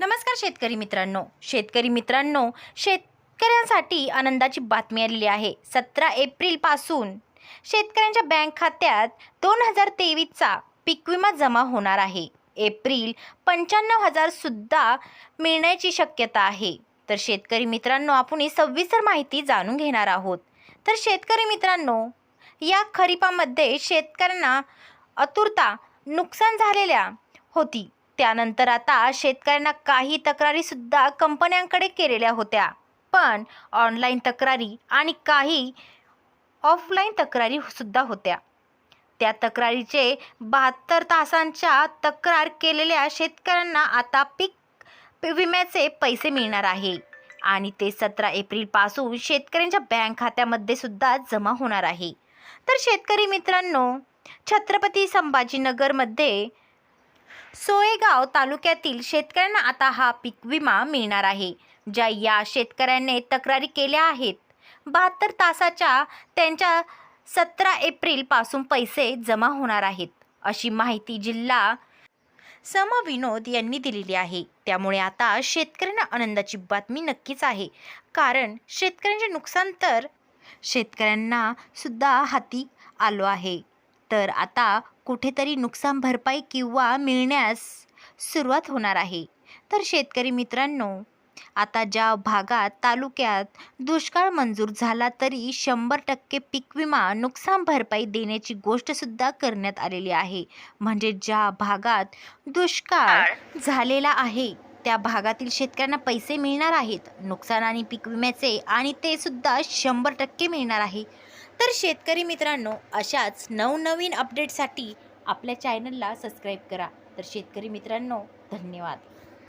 नमस्कार शेतकरी मित्रांनो. शेतकरी मित्रांनो शेतकऱ्यांसाठी आनंदाची बातमी आलेली आहे. सतरा एप्रिलपासून शेतकऱ्यांच्या बँक खात्यात दोन हजार तेवीसचा पीक विमा जमा होणार आहे. एप्रिल पंच्याण्णव हजारसुद्धा मिळण्याची शक्यता आहे. तर शेतकरी मित्रांनो आपण ही सविस्तर माहिती जाणून घेणार आहोत. तर शेतकरी मित्रांनो या खरीपामध्ये शेतकऱ्यांना अतुरता नुकसान झालेल्या होती. त्यानंतर आता शेतकऱ्यांना काही तक्रारीसुद्धा कंपन्यांकडे केलेल्या होत्या. पण ऑनलाईन तक्रारी आणि काही ऑफलाईन तक्रारीसुद्धा होत्या. त्या तक्रारीचे बहात्तर तासांच्या तक्रार केलेल्या शेतकऱ्यांना आता पीक विम्याचे पैसे मिळणार आहे. आणि ते सतरा एप्रिलपासून शेतकऱ्यांच्या बँक खात्यामध्ये सुद्धा जमा होणार आहे. तर शेतकरी मित्रांनो छत्रपती संभाजीनगरमध्ये सोयगाव तालुक्यातील शेतकऱ्यांना आता हा पीक विमा मिळणार आहे. ज्या या शेतकऱ्यांनी तक्रारी केल्या आहेत बहात्तर तासाच्या त्यांच्या सतरा एप्रिलपासून पैसे जमा होणार आहेत अशी माहिती जिल्हा सम विनोद यांनी दिलेली आहे. त्यामुळे आता शेतकऱ्यांना आनंदाची बातमी नक्कीच आहे. कारण शेतकऱ्यांचे नुकसान तर शेतकऱ्यांना सुद्धा हाती आलो आहे. तर आता कुठेतरी नुकसान भरपाई किंवा मिळण्यास सुरुवात होणार आहे. तर शेतकरी मित्रांनो आता ज्या भागात तालुक्यात दुष्काळ मंजूर झाला तरी शंभर टक्के पीक विमा नुकसान भरपाई देण्याची गोष्टसुद्धा करण्यात आलेली आहे. म्हणजे ज्या भागात दुष्काळ झालेला आहे त्या भागातील शेतकऱ्यांना पैसे मिळणार आहेत. नुकसान आणि पीक विम्याचे आणि ते सुद्धा शंभर टक्के मिळणार आहे. तर शेतकरी मित्रांनो अशाच नवनवीन अपडेटसाठी आपल्या चॅनलला सबस्क्राईब करा. तर शेतकरी मित्रांनो धन्यवाद.